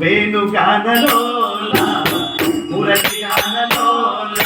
వేణుగానలో మురళి గానలోల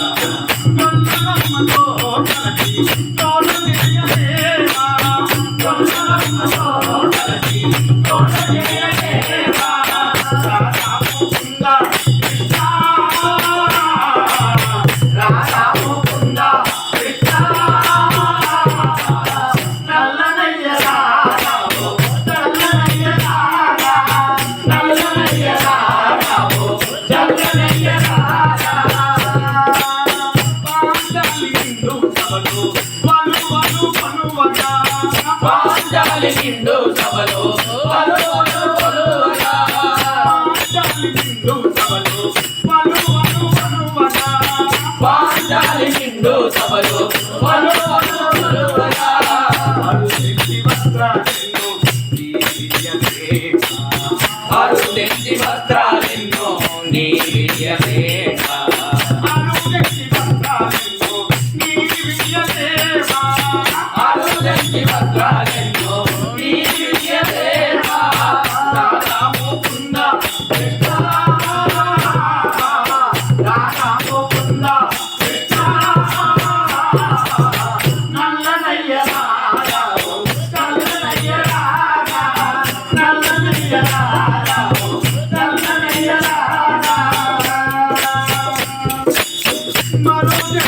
పాంచాలి నిండు సభలో. వలు వలు వలువగా పాంచాలి నిండు సభలో నీ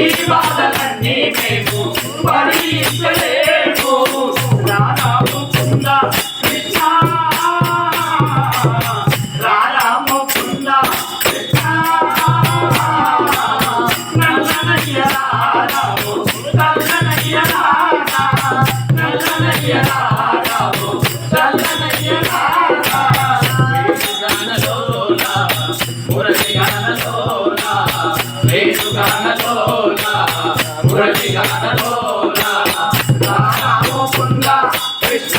ఈ బాధలన్నీ మేము భరించలేము. రాముకుంద కృష్ణ. రాముకుంద కృష్ణ. నల్లనయ్య రాము నల్లనయ్య రాము నల్లనయ్య రాము నల్లనయ్య మురళి గణలోన రామో కృష్ణ